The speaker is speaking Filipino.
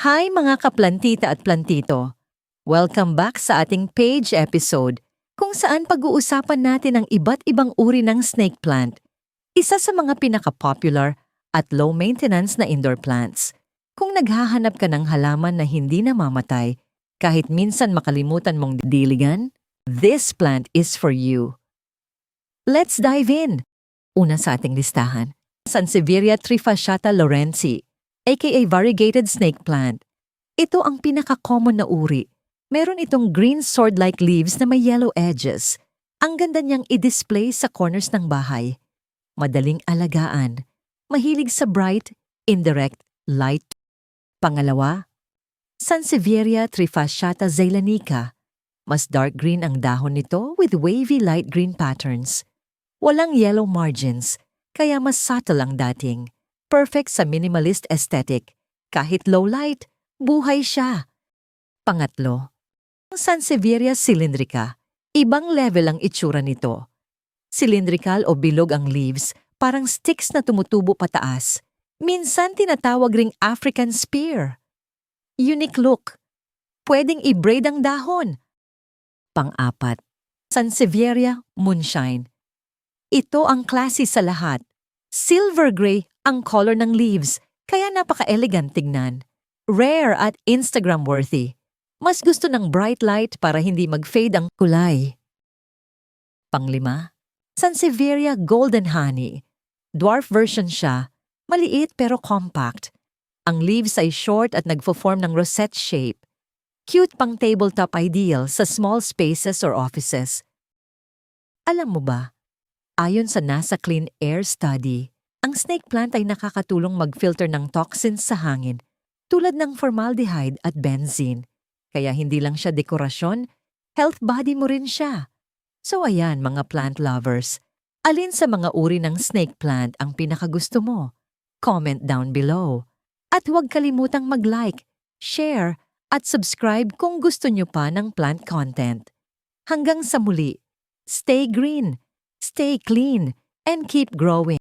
Hi mga kaplantita at plantito! Welcome back sa ating page episode kung saan pag-uusapan natin ang iba't ibang uri ng snake plant, isa sa mga pinaka-popular at low-maintenance na indoor plants. Kung naghahanap ka ng halaman na hindi namamatay, kahit minsan makalimutan mong diligan, this plant is for you. Let's dive in! Una sa ating listahan, Sansevieria trifasciata lorenzi, aka variegated snake plant. Ito ang pinaka-common na uri. Meron itong green sword-like leaves na may yellow edges. Ang ganda niyang i-display sa corners ng bahay. Madaling alagaan. Mahilig sa bright, indirect light. Pangalawa, Sansevieria trifasciata zeylanica. Mas dark green ang dahon nito with wavy light green patterns. Walang yellow margins, kaya mas subtle ang dating. Perfect sa minimalist aesthetic. Kahit low light, buhay siya. Pangatlo, ang Sansevieria cylindrica. Ibang level ang itsura nito. Cylindrical o bilog ang leaves, parang sticks na tumutubo pataas. Minsan tinatawag ring African spear. Unique look. Pwedeng i-braid ang dahon. Pang-apat, Sansevieria moonshine. Ito ang klase sa lahat. Silver gray ang color ng leaves, kaya napaka-elegant tignan. Rare at Instagram-worthy. Mas gusto ng bright light para hindi mag-fade ang kulay. Panglima, Sansevieria Golden Honey. Dwarf version siya, maliit pero compact. Ang leaves ay short at nagfo-form ng rosette shape. Cute pang tabletop ideal sa small spaces or offices. Alam mo ba, ayon sa NASA Clean Air Study, ang snake plant ay nakakatulong mag-filter ng toxins sa hangin tulad ng formaldehyde at benzene. Kaya hindi lang siya dekorasyon, health body mo rin siya. So ayan mga plant lovers, alin sa mga uri ng snake plant ang pinakagusto mo? Comment down below. At huwag kalimutang mag-like, share, at subscribe kung gusto nyo pa ng plant content. Hanggang sa muli, stay green, stay clean, and keep growing.